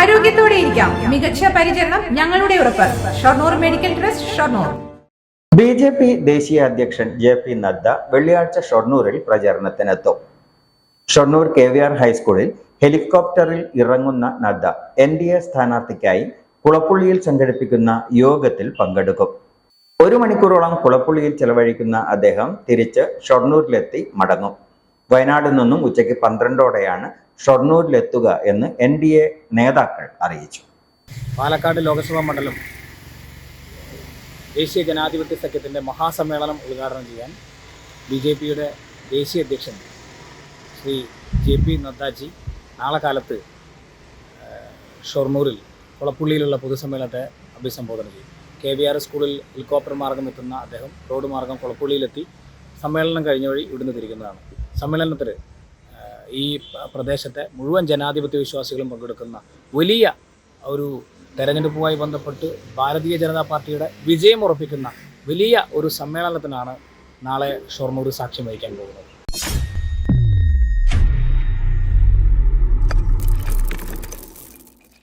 ആരോഗ്യത്തോടെ ഇരിക്കാം. മികച്ച പരിചരണം ഞങ്ങളുടെ ഉറപ്പ്. Shoranur medical trust Shoranur. B J P ദേശീയ അധ്യക്ഷൻ ജെ പി നദ്ദ വെള്ളിയാഴ്ച ഷൊർണൂരിൽ പ്രചരണത്തിനെത്തും. ഷൊർണൂർ കെ വി ആർ ഹൈസ്കൂളിൽ ഹെലികോപ്റ്ററിൽ ഇറങ്ങുന്ന നദ്ദ എൻ ഡി എ സ്ഥാനാർത്ഥിക്കായി കുളപ്പുള്ളിയിൽ സംഘടിപ്പിക്കുന്ന യോഗത്തിൽ പങ്കെടുക്കും. ഒരു മണിക്കൂറോളം കുളപ്പുള്ളിയിൽ ചെലവഴിക്കുന്ന അദ്ദേഹം തിരിച്ച് ഷൊർണൂരിലെത്തി മടങ്ങും. വയനാട് നിന്നും ഉച്ചയ്ക്ക് പന്ത്രണ്ടോടെയാണ് ഷൊർണൂരിലെത്തുക എന്ന് എൻ ഡി എ നേതാക്കൾ അറിയിച്ചു. പാലക്കാട് ലോക്സഭാ മണ്ഡലം ദേശീയ ജനാധിപത്യ സഖ്യത്തിന്റെ മഹാസമ്മേളനം ഉദ്ഘാടനം ചെയ്യാൻ ബി ജെ പിയുടെ ദേശീയ അധ്യക്ഷൻ ശ്രീ ജെ പി നദ്ദാജി നാളെ കാലത്ത് ഷൊർണൂരിൽ കുളപ്പുള്ളിയിലുള്ള പൊതുസമ്മേളനത്തെ അഭിസംബോധന ചെയ്യും. കെ വി ആർ സ്കൂളിൽ ഹെലികോപ്റ്റർ മാർഗം എത്തുന്ന അദ്ദേഹം റോഡ് മാർഗം കുളപ്പുള്ളിയിലെത്തി സമ്മേളനം കഴിഞ്ഞ വഴി ഇവിടുന്ന് തിരിക്കുന്നതാണ്. സമ്മേളനത്തിൽ ഈ പ്രദേശത്തെ മുഴുവൻ ജനാധിപത്യ വിശ്വാസികളും പങ്കെടുക്കുന്ന വലിയ ഒരു തെരഞ്ഞെടുപ്പുമായി ബന്ധപ്പെട്ട് ഭാരതീയ ജനതാ പാർട്ടിയുടെ വിജയം ഉറപ്പിക്കുന്ന വലിയ ഒരു സമ്മേളനത്തിനാണ് നാളെ ഷൊർണൂർ സാക്ഷ്യം വഹിക്കാൻ പോകുന്നത്.